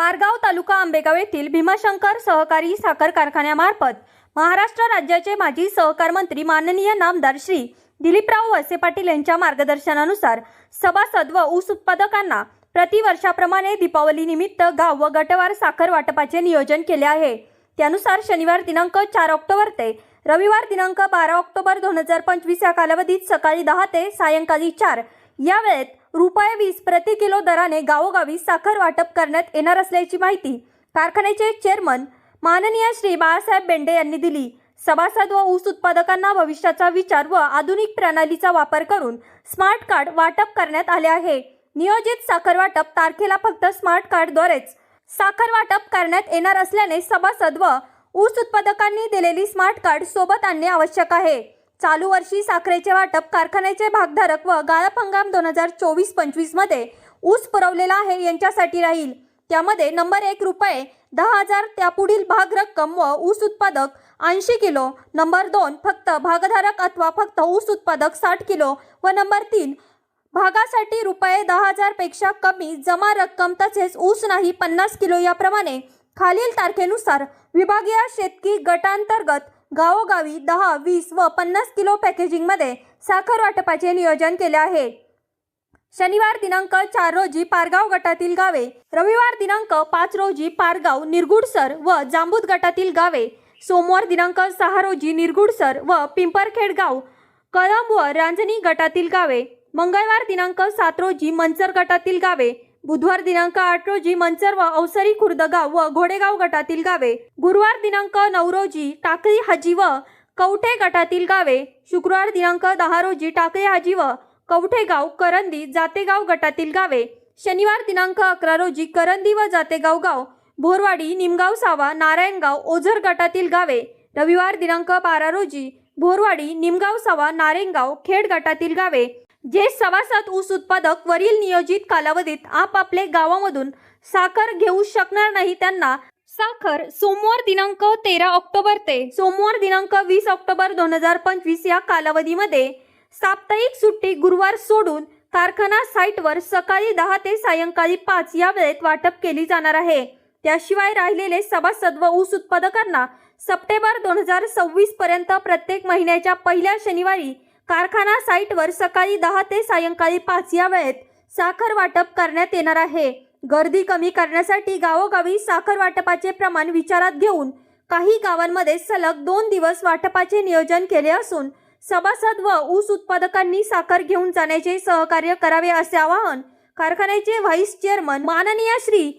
पारगाव तालुका आंबेगाव येथील भीमाशंकर सहकारी साखर कारखान्यामार्फत महाराष्ट्र राज्याचे माजी सहकार मंत्री माननीय नामदार श्री दिलीपराव वळसे पाटील यांच्या मार्गदर्शनानुसार सभासद व ऊस उत्पादकांना प्रतिवर्षाप्रमाणे दीपावलीनिमित्त गाव व गटवार साखर वाटपाचे नियोजन केले आहे. त्यानुसार शनिवार दिनांक चार ऑक्टोबर ते रविवार दिनांक बारा ऑक्टोबर दोन हजार पंचवीस या कालावधीत सकाळी दहा ते सायंकाळी चार या वेळेत रुपये वीस प्रति किलो दराने गावोगावी साखर वाटप करण्यात येणार असल्याची माहिती कारखान्याचे चेअरमन माननीय श्री बाळासाहेब बेंडे यांनी दिली. सभासद व ऊस उत्पादकांना भविष्याचा विचार व आधुनिक प्रणालीचा वापर करून स्मार्ट कार्ड वाटप करण्यात आले आहे. नियोजित साखर वाटप तारखेला फक्त स्मार्ट कार्डद्वारेच साखर वाटप करण्यात येणार असल्याने सभासद व ऊस उत्पादकांनी दिलेली स्मार्ट कार्ड सोबत आणणे आवश्यक आहे. चालू वर्षी साखरेचे वाटप कारखान्याचे भागधारक व गाळप हंगाम दोन हजार चोवीस पंचवीसमध्ये ऊस पुरवलेला आहे यांच्यासाठी राहील. त्यामध्ये नंबर एक रुपये दहा हजार त्यापुढील भाग रक्कम व ऊस उत्पादक ऐंशी किलो नंबर दोन फक्त भागधारक अथवा फक्त ऊस उत्पादक साठ किलो व नंबर तीन भागासाठी रुपये दहा हजारपेक्षा कमी जमा रक्कम तसेच ऊस नाही पन्नास किलो याप्रमाणे खालील तारखेनुसार विभागीय शेतकी गटांतर्गत गावोगावी दहा वीस व पन्नास किलो पॅकेजिंगमध्ये साखर वाटपाचे नियोजन केले आहे. शनिवार दिनांक चार रोजी पारगाव गटातील गावे रविवार दिनांक पाच रोजी पारगाव निरगुडसर व जांबूत गटातील गावे सोमवार दिनांक सहा रोजी निरगुडसर व पिंपरखेड गाव कळंब व रांजणी गटातील गावे मंगळवार दिनांक सात रोजी मंचर गटातील गावे बुधवार दिनांक आठ रोजी मंचर व अवसरी खुर्द गाव व घोडेगाव गटातील गावे. गुरुवार दिनांक नऊ रोजी टाकळी हाजी व कवठे गटातील गावे. शुक्रवार दिनांक दहा रोजी टाकळी हाजी व कवठेगाव करंदी जातेगाव गटातील गावे. शनिवार दिनांक अकरा रोजी करंदी व जातेगाव गाव. भोरवाडी निमगाव सावा नारायणगाव ओझर गटातील गावे. रविवार दिनांक बारा रोजी भोरवाडी निमगाव सावा नारेंगाव खेड गटातील गावे. जे सभासद ऊस उत्पादक वरील नियोजित कालावधीत आपापले गावामधून साखर घेऊ शकणार नाही त्यांना साखर सोमवार दिनांक तेरा ऑक्टोबर ते सोमवार दिनांक वीस ऑक्टोबर दोन हजार पंचवीस या कालावधीमध्ये साप्ताहिक सुट्टी गुरुवार सोडून कारखाना साईटवर सकाळी दहा ते सायंकाळी पाच या वेळेत वाटप केली जाणार आहे. त्याशिवाय राहिलेले सभासद व ऊस उत्पादकांना सप्टेंबर दोन हजार सव्वीस पर्यंत प्रत्येक महिन्याच्या पहिल्या शनिवारी कारखाना साईटवर सकाळी दहा ते सायंकाळी पाच या वेळेत साखर वाटप करण्यात येणार आहे. गर्दी कमी करण्यासाठी गावोगावी साखर वाटपाचे प्रमाण विचारात घेऊन काही गावांमध्ये सलग दोन दिवस वाटपाचे नियोजन केले असून सभासद व ऊस उत्पादकांनी साखर घेऊन जाण्याचे सहकार्य करावे असे आवाहन कारखान्याचे व्हाईस चेअरमन माननीय श्री